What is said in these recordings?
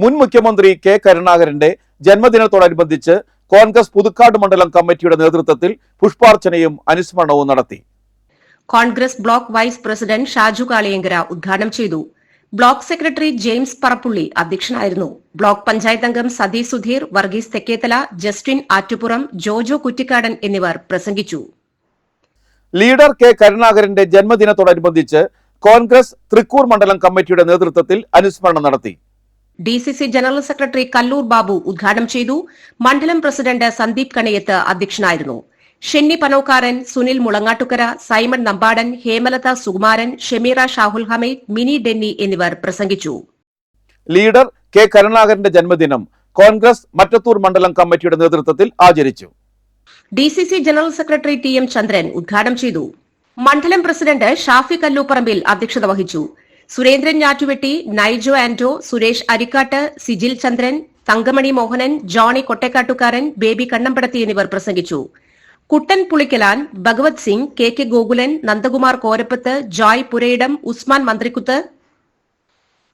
മുൻ മുഖ്യമന്ത്രി കെ കരുണാകരന്റെ ജന്മദിനത്തോടനുബന്ധിച്ച് കോൺഗ്രസ് പുതുക്കാട് മണ്ഡലം കമ്മിറ്റിയുടെ നേതൃത്വത്തിൽ പുഷ്പാർച്ചനയും അനുസ്മരണവും നടത്തി. Congress block vice president Shaju Kaliyankara ഉദ്ഘാടനം ചെയ്തു. ബ്ലോക്ക് സെക്രട്ടറി ജെയിംസ് പറപ്പുള്ളി അധ്യക്ഷനായിരുന്നു. ബ്ലോക്ക് പഞ്ചായത്ത് അംഗം സതി സുധീർ വർഗീസ് തെക്കേത്തല ജസ്റ്റിൻ ആറ്റുപുറം ജോജോ കുറ്റിക്കാടൻ എന്നിവർ പ്രസംഗിച്ചു. ലീഡർ കെ കരുണാകരന്റെ ജന്മദിനത്തോടനുബന്ധിച്ച് കോൺഗ്രസ് തൃക്കൂർ മണ്ഡലം കമ്മിറ്റിയുടെ നേതൃത്വത്തിൽ അനുസ്മരണം നടത്തി. D C C general secretary Kallur Babu ഉദ്ഘാടനം ചെയ്തു. മണ്ഡലം പ്രസിഡന്റ് സന്ദീപ് കണയത്ത് അധ്യക്ഷനായിരുന്നു. ഷെന്നി പനോക്കാരൻ സുനിൽ മുളങ്ങാട്ടുകര സൈമൺ നമ്പാടൻ ഹേമലത സുകുമാരൻ ഷെമീറ ഷാഹുൽ ഹമീദ് മിനി ഡെന്നി എന്നിവർ പ്രസംഗിച്ചു. ലീഡർ കെ കരുണാകരന്റെ ജന്മദിനം കോൺഗ്രസ് മറ്റത്തൂർ മണ്ഡലം കമ്മിറ്റിയുടെ നേതൃത്വത്തിൽ ആചരിച്ചു. D C C general secretary T M Chandran ഉദ്ഘാടനം ചെയ്തു. മണ്ഡലം പ്രസിഡന്റ് ഷാഫി കല്ലൂപ്പറമ്പിൽ അധ്യക്ഷത വഹിച്ചു. സുരേന്ദ്രൻ ഞാറ്റുവെട്ടി നൈജോ ആന്റോ സുരേഷ് അരിക്കാട്ട് സിജിൽ ചന്ദ്രൻ തങ്കമണി മോഹനൻ ജോണി കൊട്ടേക്കാട്ടുകാരൻ ബേബി കണ്ണമ്പടത്തി എന്നിവർ പ്രസംഗിച്ചു. Kuttan Pulikkalan Bhagavath Singh K K Gokulan Nandakumar Korappath Joy Purayidam Usman Manthrikkuth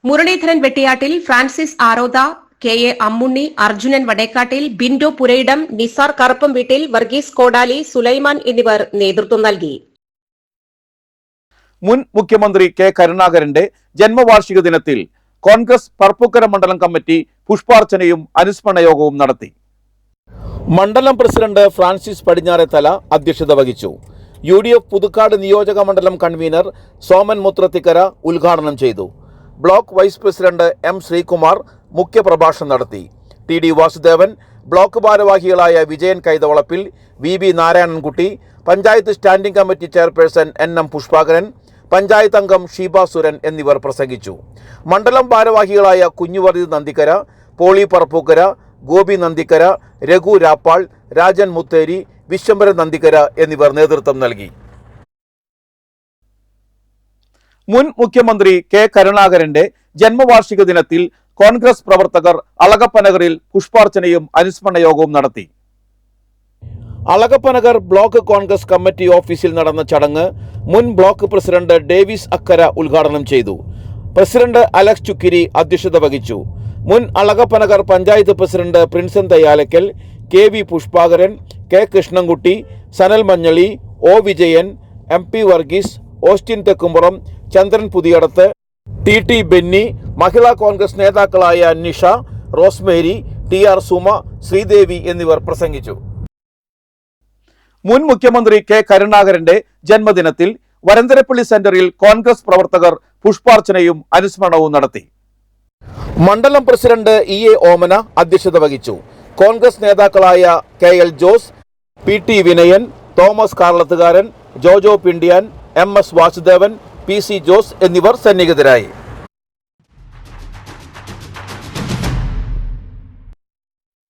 Muraleedharan Vettiyattil Francis Aroda K A Ammunni Arjunan Vadekkattil Bindo Purayidam Nisar Karuppam Veettil Varghese Kodali Sulaiman എന്നിവർ നേതൃത്വം നൽകി. മുൻ മുഖ്യമന്ത്രി K കരുണാകരന്റെ ജന്മവാർഷിക ദിനത്തിൽ കോൺഗ്രസ് പർപ്പുക്കര മണ്ഡലം കമ്മിറ്റി പുഷ്പാർച്ചനയും അനുസ്മരണ യോഗവും നടത്തി. മണ്ഡലം പ്രസിഡന്റ് ഫ്രാൻസിസ് പടിഞ്ഞാറെത്തല അധ്യക്ഷത വഹിച്ചു. യു ഡി എഫ് പുതുക്കാട് നിയോജക മണ്ഡലം കൺവീനർ സോമൻ മുത്രത്തിക്കര ഉദ്ഘാടനം ചെയ്തു. Block vice president M Sreekumar മുഖ്യപ്രഭാഷണം നടത്തി. ടി ഡി വാസുദേവൻ ബ്ലോക്ക് ഭാരവാഹികളായ Vijayan Kaithavalappil V B Narayanankutty panchayat standing committee chairperson N M Pushpakaran panchayat അംഗം ഷീബ സുരൻ എന്നിവർ പ്രസംഗിച്ചു. മണ്ഡലം ഭാരവാഹികളായ കുഞ്ഞുവർദ്ധി നന്ദിക്കര പോളി പറപ്പൂക്കര ഗോപി നന്ദിക്കര രഘു രാപ്പാൾ രാജൻ മുത്തേരി വിശ്വംബര നന്ദിക്കര എന്നിവർ നേതൃത്വം നൽകി. മുൻ മുഖ്യമന്ത്രി കെ കരുണാകരന്റെ ജന്മവാർഷിക ദിനത്തിൽ കോൺഗ്രസ് പ്രവർത്തകർ അളകപ്പനഗറിൽ പുഷ്പാർച്ചനയും അനുസ്മരണ യോഗവും നടത്തി. അളകപ്പനഗർ ബ്ലോക്ക് കോൺഗ്രസ് കമ്മിറ്റി ഓഫീസിൽ നടന്ന ചടങ്ങ് മുൻ ബ്ലോക്ക് പ്രസിഡന്റ് ഡേവിസ് അക്കര ഉദ്ഘാടനം ചെയ്തു. പ്രസിഡന്റ് അലക്സ് ചുക്കിരി അധ്യക്ഷത വഹിച്ചു. മുൻ Alakappanagar panchayat president Prinson Thayyalakkal K V Pushpakaran K Krishnankutty Sanal Manjali O Vijayan M P Varghese Austin Thekkumpuram Chandran Puthiyadath T T Benny Mahila Congress നേതാക്കളായ Nisha Rosemary T R Suma Sreedevi എന്നിവർ പ്രസംഗിച്ചു. മുൻ മുഖ്യമന്ത്രി K കരുണാകരന്റെ ജന്മദിനത്തിൽ വരന്തരപ്പള്ളി സെന്ററിൽ കോൺഗ്രസ് പ്രവർത്തകർ പുഷ്പാർച്ചനയും അനുസ്മരണവും നടത്തി. മണ്ഡലം പ്രസിഡന്റ് ഇ എ ഓമന അധ്യക്ഷത വഹിച്ചു. കോൺഗ്രസ് നേതാക്കളായ K L Jose P T Vinayan Thomas Karlathukaran Jojo Pindiyan M S Vasudevan P C Jose എന്നിവർ സന്നിഹിതരായി.